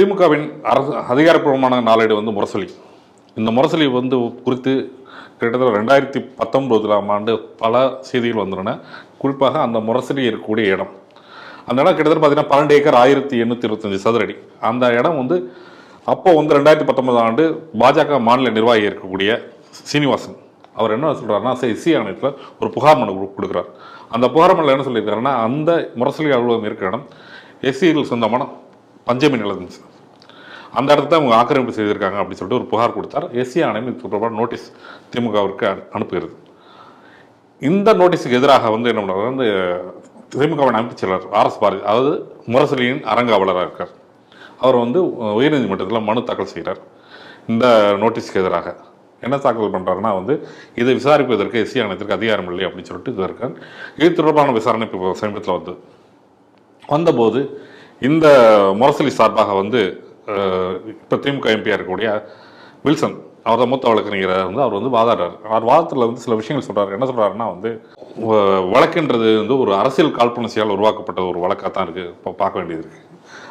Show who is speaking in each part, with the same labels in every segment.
Speaker 1: திமுகவின் அரசு அதிகாரப்பூர்வமான நாளேடு வந்து முரசொலி. இந்த முரசொலி வந்து குறித்து கிட்டத்தட்ட ரெண்டாயிரத்தி பத்தொம்போதாம் ஆண்டு பல செய்திகள் வந்துள்ளன குறிப்பாக அந்த முரசொலி இருக்கக்கூடிய இடம். அந்த இடம் கிட்டத்தட்ட பார்த்தீங்கன்னா பன்னெண்டு ஏக்கர் ஆயிரத்தி எண்ணூற்றி இருபத்தஞ்சி சதுரடி அந்த இடம் வந்து அப்போ வந்து ரெண்டாயிரத்தி பத்தொன்பதாம் ஆண்டு பாஜக மாநில நிர்வாகி இருக்கக்கூடிய சீனிவாசன். அவர் என்ன சொல்கிறாருன்னா எஸ்சி ஆணையத்தில் ஒரு புகார் மனு கொடுக்குறார். அந்த புகார் மனுவில் என்ன சொல்லியிருக்காருன்னா அந்த முரசொலி அலுவலகம் இருக்கிற இடம் எஸ்சியில் சொந்தமான பஞ்சமி நிலம் அந்த இடத்துல அவங்க ஆக்கிரமிப்பு செய்திருக்காங்க அப்படின்னு சொல்லிட்டு ஒரு புகார் கொடுத்தார். எஸ்சி ஆணையம் இது தொடர்பான நோட்டீஸ் திமுகவிற்கு அனுப்புகிறது. இந்த நோட்டீஸுக்கு எதிராக வந்து என்ன பண்ணுறது வந்து திமுகவின் அமைப்புச் செயலர் ஆர்எஸ் பாரதி அதாவது முரசொலியின் அரங்காவலராக இருக்கார். அவர் வந்து உயர்நீதிமன்றத்தில் மனு தாக்கல் செய்கிறார். இந்த நோட்டீஸுக்கு எதிராக என்ன தாக்கல் பண்ணுறாருன்னா வந்து இதை விசாரிப்பதற்கு எஸ்சி ஆணையத்திற்கு அதிகாரம் இல்லை அப்படின்னு சொல்லிட்டு இது இருக்கார். இது தொடர்பான விசாரணை இப்போ சமீபத்தில் வந்து வந்தபோது இந்த முரசொலி சார்பாக வந்து இப்போ திமுக எம்பியாக இருக்கக்கூடிய வில்சன் அவர் தான் மூத்த வழக்கறிஞராக வந்து அவர் வந்து வாதாடுறார். அவர் வாதத்தில் வந்து சில விஷயங்கள் சொல்கிறார் என்ன சொல்கிறாருன்னா வந்து வ- வழக்குன்றது வந்து ஒரு அரசியல் காழ்ப்புணர்ச்சியால் உருவாக்கப்பட்ட ஒரு வழக்காக தான் இருக்குது இப்போ பார்க்க வேண்டியது இருக்குது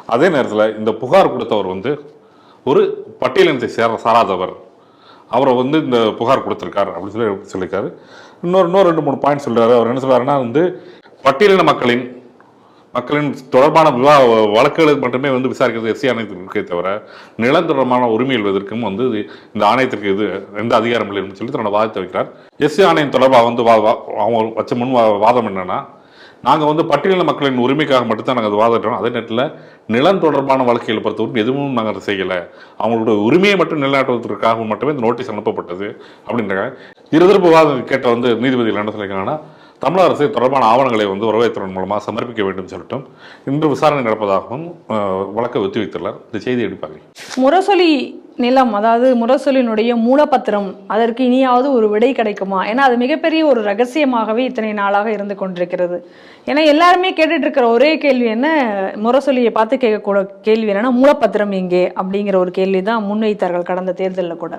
Speaker 1: அதே நேரத்தில் இந்த புகார் கொடுத்தவர் வந்து ஒரு பட்டியலினத்தை சேர சாராதவர். அவரை வந்து இந்த புகார் கொடுத்துருக்காரு அப்படின்னு சொல்லி சொல்லியிருக்காரு. இன்னொரு இன்னொரு ரெண்டு மூணு பாயிண்ட் சொல்கிறாரு அவர் என்ன சொல்கிறாருன்னா வந்து பட்டியலின மக்களின் மக்களின் தொடர்பான விவா வழக்குகளுக்கு மட்டுமே வந்து விசாரிக்கிறது எஸ்சி ஆணையத்திற்கு இருக்கே தவிர நிலம் தொடர்பான உரிமை எழுவதற்கும் வந்து இந்த ஆணையத்திற்கு இது எந்த அதிகாரம் இல்லை சொல்லி தன்னோட வாதத்தை வைக்கிறார். எஸ்சி ஆணையம் தொடர்பாக வந்து வா- வா- அவங்க வச்ச முன் வா- வாதம் என்னன்னா நாங்கள் வந்து பட்டியலின மக்களின் உரிமைக்காக மட்டும்தான் நாங்கள் அது வாதிடுறோம். அதே நேரத்தில் நிலம் தொடர்பான வழக்குகளை பொறுத்தவரைக்கும் எதுவும் நாங்கள் அதை செய்யலை. அவங்களோட உரிமையை மட்டும் நிலைநாட்டுவதற்காக மட்டுமே இந்த நோட்டீஸ் அனுப்பப்பட்டது அப்படின்றாங்க. இருதரப்பு வாதம் கேட்ட வந்து நீதிபதிகள் என்ன சொல்லியிருக்காங்கன்னா தமிழக அரசு தொடர்பான ஆவணங்களை வந்து வரவேற்பதன் மூலமாக சமர்ப்பிக்க வேண்டும் சொல்லிட்டும். இன்று விசாரணை நடப்பதாகவும் வழக்கை ஒத்திவைத்துள்ளார். இந்த செய்தி எடுப்பாங்க
Speaker 2: முரசொலி நிலம் அதாவது முரசொலினுடைய மூலப்பத்திரம் அதற்கு இனியாவது ஒரு விடை கிடைக்குமா? ஏன்னா அது மிகப்பெரிய ஒரு ரகசியமாகவே இத்தனை நாளாக இருந்து கொண்டிருக்கிறது. ஏன்னா எல்லாருமே கேட்டுட்டு இருக்கிற ஒரே கேள்வி என்ன? முரசொலியை பார்த்து கேட்கக்கூட கேள்வி என்னன்னா மூலப்பத்திரம் எங்கே? அப்படிங்கிற ஒரு கேள்வி தான் முன்வைத்தார்கள் கடந்த தேர்தலில் கூட.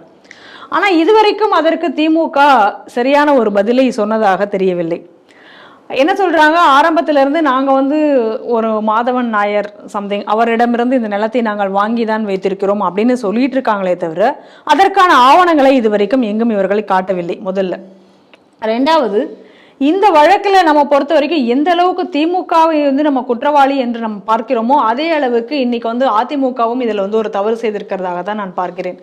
Speaker 2: ஆனால் இதுவரைக்கும் அதற்கு திமுக சரியான ஒரு பதிலை சொன்னதாக தெரியவில்லை. என்ன சொல்கிறாங்க ஆரம்பத்திலிருந்து நாங்கள் வந்து ஒரு மாதவன் நாயர் சம்திங் அவரிடமிருந்து இந்த நிலத்தை நாங்கள் வாங்கி தான் வைத்திருக்கிறோம் அப்படின்னு சொல்லிட்டு இருக்காங்களே தவிர அதற்கான ஆவணங்களை இதுவரைக்கும் எங்கும் இவர்களை காட்டவில்லை முதல்ல. ரெண்டாவது இந்த வழக்கில் நம்ம பொறுத்த வரைக்கும் எந்த அளவுக்கு திமுகவை வந்து நம்ம குற்றவாளி என்று நம்ம பார்க்கிறோமோ அதே அளவுக்கு இன்னைக்கு வந்து அதிமுகவும் இதில் வந்து ஒரு தவறு செய்திருக்கிறதாக தான் நான் பார்க்கிறேன்.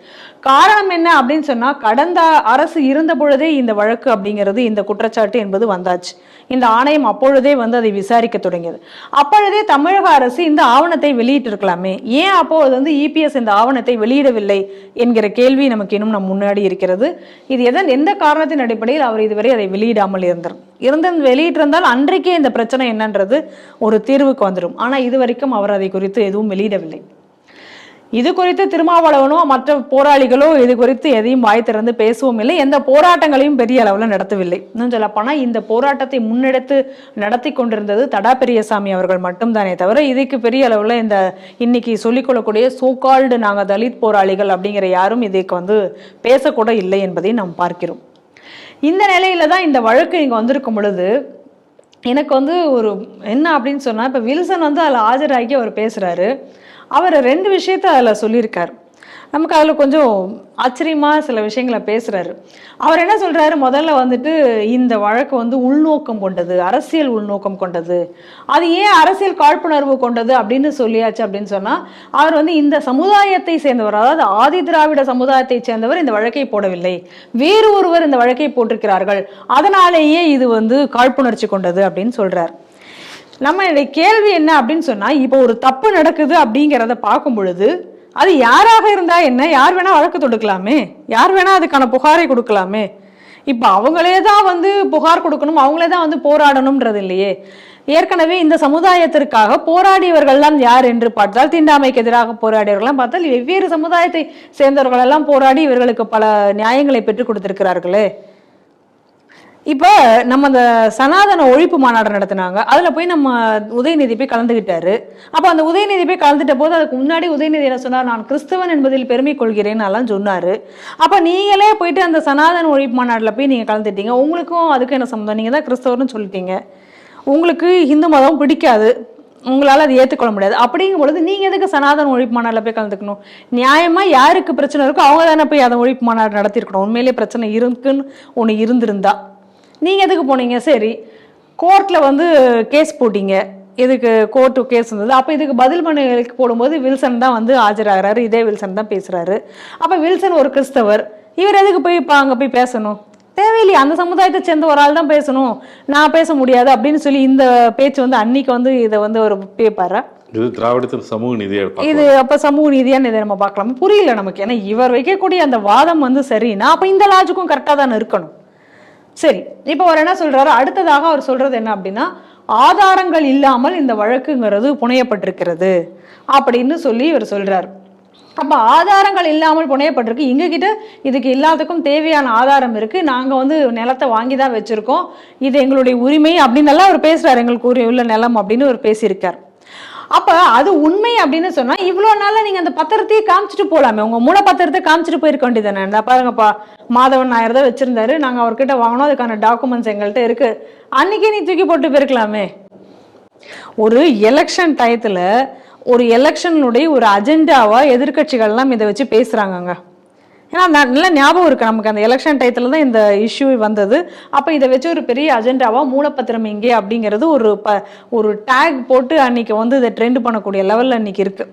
Speaker 2: காரணம் என்ன அப்படின்னு சொன்னால் கடந்த அரசு இருந்த பொழுதே இந்த வழக்கு அப்படிங்கிறது இந்த குற்றச்சாட்டு என்பது வந்தாச்சு. இந்த ஆணையம் அப்பொழுதே வந்து அதை விசாரிக்க தொடங்கியது. அப்பொழுதே தமிழக அரசு இந்த ஆவணத்தை வெளியிட்டிருக்கலாமே. ஏன் அப்போது வந்து இபிஎஸ் இந்த ஆவணத்தை வெளியிடவில்லை என்கிற கேள்வி நமக்கு இன்னும் நம் முன்னாடி இருக்கிறது. இது எதன் எந்த காரணத்தின் அடிப்படையில் அவர் இதுவரை அதை வெளியிடாமல் இருந்தார் இருந்த வெளியிட்டிருந்தால் அன்றைக்கே இந்த பிரச்சனை என்னன்றது ஒரு தீர்வுக்கு வந்துடும் ஆனால் இது வரைக்கும் அவர் அதை குறித்து எதுவும் வெளியிடவில்லை. இது குறித்து திருமாவளவனோ மற்ற போராளிகளோ இது குறித்து எதையும் வாய் திறந்து பேசவும் இல்லை. எந்த போராட்டங்களையும் பெரிய அளவில் நடத்தவில்லை. இன்னும் சொல்லப்போனால் இந்த போராட்டத்தை முன்னெடுத்து நடத்தி கொண்டிருந்தது தடா பெரியசாமி அவர்கள் மட்டும்தானே தவிர இதுக்கு பெரிய அளவில் இந்த இன்னைக்கு சொல்லிக்கொள்ளக்கூடிய சோகால்டு நாங்கள் தலித் போராளிகள் அப்படிங்கிற யாரும் இதுக்கு வந்து பேசக்கூட இல்லை என்பதை நாம் பார்க்கிறோம். இந்த நிலையில தான் இந்த வழக்கு இங்கே வந்திருக்கும் பொழுது எனக்கு வந்து ஒரு என்ன அப்படின்னு சொன்னால் இப்போ வில்சன் வந்து அதில் ஆஜராகி அவர் பேசுகிறாரு அவர் ரெண்டு விஷயத்த அதில் சொல்லியிருக்கார். நமக்கு அதில் கொஞ்சம் ஆச்சரியமாக சில விஷயங்களை பேசுகிறாரு அவர் என்ன சொல்கிறாரு முதல்ல வந்துட்டு இந்த வழக்கு வந்து உள்நோக்கம் கொண்டது அரசியல் உள்நோக்கம் கொண்டது. அது ஏன் அரசியல் காழ்ப்புணர்வு கொண்டது அப்படின்னு சொல்லியாச்சு அப்படின்னு சொன்னால் அவர் வந்து இந்த சமுதாயத்தை சேர்ந்தவர் அதாவது ஆதி திராவிட சமுதாயத்தை சேர்ந்தவர் இந்த வழக்கை போடவில்லை. வேறு ஒருவர் இந்த வழக்கை போட்டிருக்கிறார்கள். அதனாலேயே இது வந்து காழ்ப்புணர்ச்சி கொண்டது அப்படின்னு சொல்கிறார் நம்ம கேள்வி என்ன அப்படின்னு சொன்னால் இப்போ ஒரு தப்பு நடக்குது அப்படிங்கிறத பார்க்கும் பொழுது அது யாராக இருந்தா என்ன? யார் வேணா வழக்கு தொடுக்கலாமே. யார் வேணா அதுக்கான புகாரை கொடுக்கலாமே. இப்போ அவங்களே தான் வந்து புகார் கொடுக்கணும் அவங்களே தான் வந்து போராடணும்ன்றது இல்லையே. ஏற்கனவே இந்த சமுதாயத்திற்காக போராடியவர்கள்லாம் யார் என்று பார்த்தால் தீண்டாமைக்கு எதிராக போராடியவர்கள்லாம் பார்த்தால் வெவ்வேறு சமுதாயத்தை சேர்ந்தவர்களெல்லாம் போராடி இவர்களுக்கு பல நியாயங்களை பெற்றுக் கொடுத்திருக்கிறார்களே. இப்போ நம்ம அந்த சனாதன ஒழிப்பு மாநாடு நடத்தினாங்க. அதில் போய் நம்ம உதயநிதி போய் கலந்துக்கிட்டாரு அப்போ அந்த உதயநிதி போய் கலந்துட்ட போது அதுக்கு முன்னாடி உதயநிதி என்ன சொன்னார்? நான் கிறிஸ்தவன் என்பதில் பெருமை கொள்கிறேன் எல்லாம் சொன்னார். அப்போ நீங்களே போயிட்டு அந்த சனாதன ஒழிப்பு மாநாட்டில் போய் நீங்கள் கலந்துட்டீங்க. உங்களுக்கும் அதுக்கும் என்ன சம்மந்தம் நீங்கள் தான் கிறிஸ்தவர்னு சொல்லிட்டீங்க. உங்களுக்கு இந்து மதம் பிடிக்காது. உங்களால் அதை ஏற்றுக்கொள்ள முடியாது. அப்படிங்கும் பொழுது நீங்கள் எதுக்கு சனாதன ஒழிப்பு மாநாட்டில் போய் கலந்துக்கணும்? நியாயமாக யாருக்கு பிரச்சனை இருக்கோ அவங்க தானே போய் அதை ஒழிப்பு மாநாடு நடத்திருக்கணும் உண்மையிலேயே பிரச்சனை இருக்குன்னு ஒன்று இருந்திருந்தா. நீங்க எதுக்கு போனீங்க? சரி. கோர்ட்ல வந்து கேஸ் போட்டீங்க. இதுக்கு கோர்ட்டு கேஸ் இருந்தது அப்போ இதுக்கு பதில் மனுகளுக்கு போடும்போது வில்சன் தான் வந்து ஆஜராகிறாரு. இதே வில்சன் தான் பேசுறாரு. அப்போ வில்சன் ஒரு கிறிஸ்தவர். இவர் எதுக்கு போய் இப்போ அங்கே போய் பேசணும்? தேவையில்லையே. அந்த சமுதாயத்தை சேர்ந்த ஒரு ஆள் தான் பேசணும். நான் பேச முடியாது அப்படின்னு சொல்லி இந்த பேச்சு வந்து அன்னைக்கு வந்து இதை வந்து ஒரு பேப்பாரு?
Speaker 1: இது திராவிடத்தின் சமூக நீதியை
Speaker 2: இது அப்ப சமூக நீதியான்னு இதை நம்ம பார்க்கலாம்? புரியல நமக்கு. ஏன்னா இவர் வைக்கக்கூடிய அந்த வாதம் வந்து சரின்னா அப்ப இந்த லாஜிக்கும் கரெக்டா தானே இருக்கணும். சரி இப்போ அவர் என்ன சொல்றாரு? அடுத்ததாக அவர் சொல்றது என்ன அப்படின்னா ஆதாரங்கள் இல்லாமல் இந்த வழக்குங்கிறது புனையப்பட்டிருக்கிறது அப்படின்னு சொல்லி இவர் சொல்றார். அப்ப ஆதாரங்கள் இல்லாமல் புனையப்பட்டிருக்கு. எங்ககிட்ட இதுக்கு எல்லாத்துக்கும் தேவையான ஆதாரம் இருக்கு. நாங்க வந்து நிலத்தை வாங்கி தான் வச்சிருக்கோம். இது எங்களுடைய உரிமை அப்படின்னு எல்லாம் அவர் பேசுறாரு. எங்களுக்கு உரிய உள்ள நிலம் அப்படின்னு அவர் பேசியிருக்கார். அப்போ அது உண்மை அப்படின்னு சொன்னால் இவ்வளோ நாளில் நீங்கள் அந்த பத்திரத்தையே காமிச்சிட்டு போகலாமே உங்கள் மூல பத்திரத்தை காமிச்சிட்டு போயிருக்க வேண்டியது தானே பாருங்கப்பா மாதவன் நாயர் தான் வச்சுருந்தாரு. நாங்கள் அவர்கிட்ட வாங்கினோம். அதுக்கான டாக்குமெண்ட்ஸ் எங்கள்கிட்ட இருக்குது அன்னைக்கே நீ தூக்கி போட்டு போயிருக்கலாமே. ஒரு எலெக்ஷன் டயத்தில் ஒரு எலெக்ஷனுடைய ஒரு அஜெண்டாவாக எதிர்க்கட்சிகள்லாம் இதை வச்சு பேசுகிறாங்கங்க ஏன்னா ந- நல்ல ஞாபகம் இருக்கு நமக்கு அந்த எலெக்ஷன் டயத்துல தான் இந்த இஷ்யூ வந்தது. அப்போ இதை வச்சு ஒரு பெரிய அஜெண்டாவா மூலப்பத்திரம் இங்கே அப்படிங்கிறது ஒரு ப ஒரு டேக் போட்டு அன்னைக்கு வந்து இதை ட்ரெண்ட் பண்ணக்கூடிய லெவலில் அன்னைக்கு இருக்கு.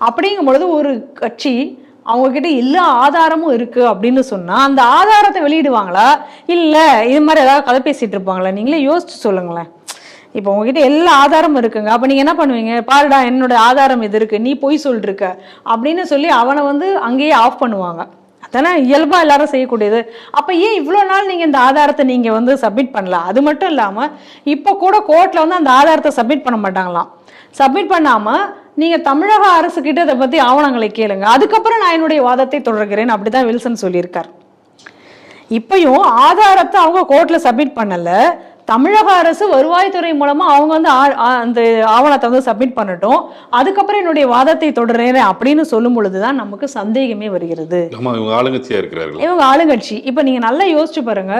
Speaker 2: அப்படிங்கும் பொழுது ஒரு கட்சி அவங்க கிட்ட எல்லா ஆதாரமும் இருக்கு அப்படின்னு சொன்னா அந்த ஆதாரத்தை வெளியிடுவாங்களா? இல்ல இது மாதிரி ஏதாவது கதை பேசிட்டு இருப்பாங்களா? நீங்களே யோசிச்சு சொல்லுங்களேன். இப்போ உங்ககிட்ட எல்லா ஆதாரமும் இருக்குங்க. அப்போ நீங்கள் என்ன பண்ணுவீங்க? பாருடா என்னோட ஆதாரம் இது இருக்கு. நீ பொய் சொல்லிருக்க அப்படின்னு சொல்லி அவனை வந்து அங்கேயே ஆஃப் பண்ணுவாங்க. அதானே இயல்பாக எல்லாரும் செய்யக்கூடியது. அப்போ ஏன் இவ்வளோ நாள் நீங்கள் இந்த ஆதாரத்தை நீங்கள் வந்து சப்மிட் பண்ணல? அது மட்டும் இல்லாமல் இப்போ கூட கோர்ட்டில் வந்து அந்த ஆதாரத்தை சப்மிட் பண்ண மாட்டாங்களாம். சப்மிட் பண்ணாமல் நீங்கள் தமிழக அரசு கிட்ட இதை பற்றி ஆவணங்களை கேளுங்க. அதுக்கப்புறம் நான் என்னுடைய வாதத்தை தொடர்கிறேன். அப்படிதான் வில்சன் சொல்லியிருக்கார். இப்பயும் ஆதாரத்தை அவங்க கோர்ட்டில் சப்மிட் பண்ணலை. தமிழக அரசு வருவாய்த்துறை மூலமா அவங்க வந்து அந்த ஆவணத்தை வந்து சப்மிட் பண்ணட்டும். அதுக்கப்புறம் என்னுடைய வாதத்தை தொடர்றேன் அப்படின்னு சொல்லும் பொழுதுதான் நமக்கு சந்தேகமே வருகிறது.
Speaker 1: இவங்க ஆளுங்கட்சியா இருக்கிறார்கள்.
Speaker 2: இவங்க ஆளுங்கட்சி. இப்ப நீங்க நல்லா யோசிச்சு பாருங்க.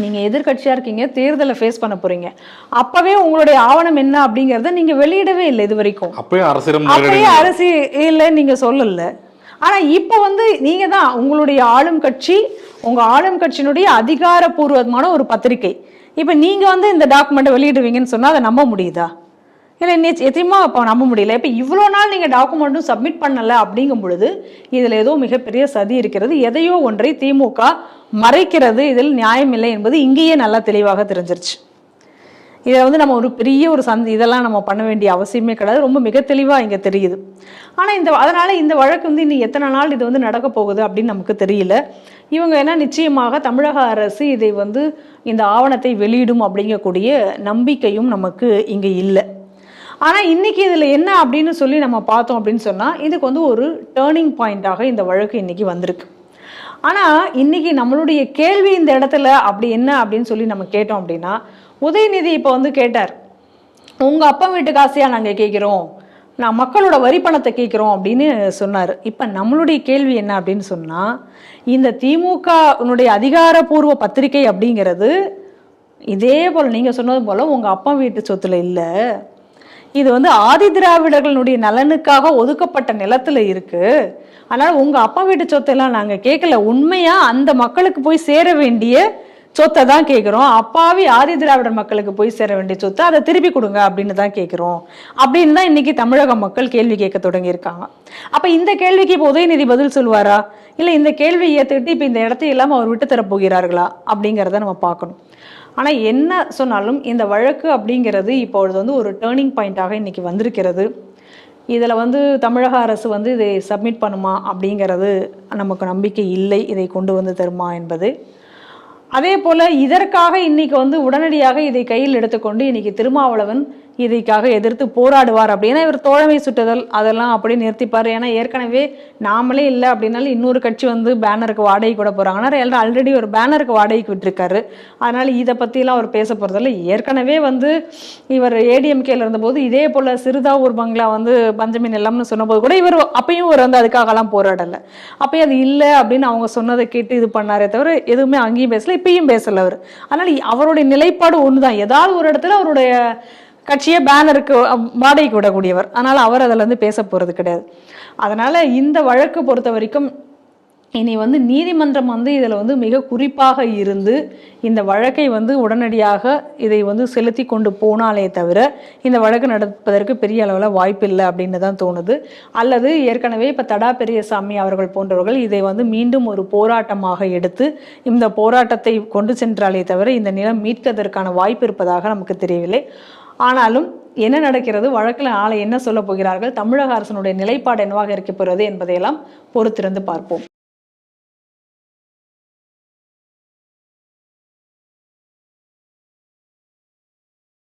Speaker 2: நீங்க எதிர்க்கட்சியா இருக்கீங்க தேர்தலை ஃபேஸ் பண்ண போறீங்க. அப்பவே உங்களுடைய ஆவணம் என்ன அப்படிங்கறத நீங்க வெளியிடவே இல்லை இது வரைக்கும்
Speaker 1: அப்பயும் அரசிடம்
Speaker 2: அப்பயே
Speaker 1: நேரடி
Speaker 2: அரசு இல்ல நீங்க சொல்லல. ஆனா இப்ப வந்து நீங்க தான் உங்களுடைய ஆளும் கட்சி உங்க ஆளும் கட்சியினுடைய அதிகாரப்பூர்வமான ஒரு பத்திரிகை. இப்போ நீங்கள் வந்து இந்த டாக்குமெண்ட்டை வெளியிடுவீங்கன்னு சொன்னால் அதை நம்ப முடியுதா? இல்லை நிச்ச எத்தையுமா அப்போ நம்ப முடியல. இப்போ இவ்வளோ நாள் நீங்கள் டாக்குமெண்ட்டும் சப்மிட் பண்ணலை அப்படிங்கும் பொழுது இதில் ஏதோ மிகப்பெரிய சதி இருக்கிறது. எதையோ ஒன்றை திமுக மறைக்கிறது. இதில் நியாயம் இல்லை என்பது இங்கேயே நல்லா தெளிவாக தெரிஞ்சிருச்சு. இதை வந்து நம்ம ஒரு பெரிய ஒரு சந்தி இதெல்லாம் நம்ம பண்ண வேண்டிய அவசியமே கிடையாது. ரொம்ப மிக தெளிவாக இங்கே தெரியுது. ஆனால் இந்த அதனால் இந்த வழக்கு வந்து இன்னும் எத்தனை நாள் இது வந்து நடக்க போகுது அப்படின்னு நமக்கு தெரியல. இவங்க என்ன நிச்சயமாக தமிழக அரசு இதை வந்து இந்த ஆவணத்தை வெளியிடும் அப்படிங்கக்கூடிய நம்பிக்கையும் நமக்கு இங்கே இல்லை. ஆனால் இன்னைக்கு இதில் என்ன அப்படின்னு சொல்லி நம்ம பார்த்தோம் அப்படின்னு சொன்னால் இதுக்கு வந்து ஒரு டேர்னிங் பாயிண்ட்டாக இந்த வழக்கு இன்றைக்கி வந்திருக்கு. ஆனால் இன்றைக்கி நம்மளுடைய கேள்வி இந்த இடத்துல அப்படி என்ன அப்படின்னு சொல்லி நம்ம கேட்டோம் அப்படின்னா உதயநிதி இப்போ வந்து கேட்டார் உங்கள் அப்பா வீட்டு காசையாக நாங்கள் கேட்குறோம் நான் மக்களோட வரி பணத்தை கேட்குறோம் அப்படின்னு சொன்னார். இப்போ நம்மளுடைய கேள்வி என்ன அப்படின்னு சொன்னால் இந்த திமுகனுடைய அதிகாரப்பூர்வ பத்திரிகை அப்படிங்கிறது இதே போல் நீங்கள் சொன்னது போல் உங்கள் அப்பா வீட்டு சொத்தில் இல்லை. இது வந்து ஆதி திராவிடர்களுடைய நலனுக்காக ஒதுக்கப்பட்ட நிலத்தில் இருக்குது அதனால் உங்கள் அப்பா வீட்டு சொத்தெல்லாம் நாங்கள் கேட்கல. உண்மையாக அந்த மக்களுக்கு போய் சேர வேண்டிய சொத்தை தான் கேட்குறோம் அப்பாவி ஆதி திராவிடர் மக்களுக்கு போய் சேர வேண்டிய சொத்தை அதை திருப்பி கொடுங்க அப்படின்னு தான் கேட்குறோம் அப்படின்னு தான் இன்னைக்கு தமிழக மக்கள் கேள்வி கேட்க தொடங்கியிருக்காங்க. அப்போ இந்த கேள்விக்கு இப்போ உதயநிதி பதில் சொல்லுவாரா? இல்லை இந்த கேள்வியை ஏற்றுக்கிட்டு இப்போ இந்த இடத்தை அவர் விட்டு தரப்போகிறார்களா அப்படிங்கிறத நம்ம பார்க்கணும். ஆனால் என்ன சொன்னாலும் இந்த வழக்கு அப்படிங்கிறது இப்பொழுது வந்து ஒரு டேர்னிங் பாயிண்ட்டாக இன்னைக்கு வந்திருக்கிறது. இதில் வந்து தமிழக அரசு வந்து இதை சப்மிட் பண்ணுமா அப்படிங்கிறது நமக்கு நம்பிக்கை இல்லை. இதை கொண்டு வந்து தருமா என்பது. அதே போல இதற்காக இன்னைக்கு வந்து உடனடியாக இதை கையில் எடுத்துக்கொண்டு இன்னைக்கு திருமாவளவன் இதைக்காக எதிர்த்து போராடுவார் அப்படின்னா இவர் தோழமை சுட்டுதல் அதெல்லாம் அப்படியே நிறுத்திப்பார். ஏன்னா ஏற்கனவே நாமளே இல்லை அப்படின்னாலும் இன்னொரு கட்சி வந்து பேனருக்கு வாடகை கூட போகிறாங்கன்னா ஆல்ரெடி ஒரு பேனருக்கு வாடகைக்கு விட்டுருக்காரு. அதனால் இதை பற்றிலாம் அவர் பேச போகிறதில்ல ஏற்கனவே வந்து இவர் ஏடிஎம்கேல இருந்தபோது இதே போல் சிறுதாவூர் பங்களா வந்து பஞ்சமின் எல்லாம்னு சொன்னபோது கூட இவர் அப்பயும் இவர் வந்து அதுக்காகலாம் போராடலை. அப்பயும் அது இல்லை அப்படின்னு அவங்க சொன்னதை கேட்டு இது பண்ணாரே தவிர எதுவுமே அங்கேயும் பேசலை இப்பயும் பேசல அவர். அதனால் அவருடைய நிலைப்பாடு ஒன்று தான் ஏதாவது ஒரு இடத்துல அவருடைய கட்சியை பேனருக்கு வாடகைக்கு விடக்கூடியவர் அதனால் அவர் அதில் வந்து பேச போகிறது கிடையாது. அதனால் இந்த வழக்கு பொறுத்த வரைக்கும் இனி வந்து நீதிமன்றம் வந்து இதில் வந்து மிக குறிப்பாக இருந்து இந்த வழக்கை வந்து உடனடியாக இதை வந்து செலுத்தி கொண்டு போனாலே தவிர இந்த வழக்கு நடப்பதற்கு பெரிய அளவில் வாய்ப்பில்லை அப்படின்னு தான் தோணுது. அல்லது ஏற்கனவே இப்போ தடா பெரியசாமி அவர்கள் போன்றவர்கள் இதை வந்து மீண்டும் ஒரு போராட்டமாக எடுத்து இந்த போராட்டத்தை கொண்டு சென்றாலே தவிர இந்த நிலம் மீட்கதற்கான வாய்ப்பு இருப்பதாக நமக்கு தெரியவில்லை. ஆனாலும் என்ன நடக்கிறது? வழக்கில் நாளை என்ன சொல்ல போகிறார்கள்? தமிழக அரசனுடைய நிலைப்பாடு என்னவாக இருக்க போகிறது என்பதையெல்லாம் பொறுத்திருந்து பார்ப்போம்.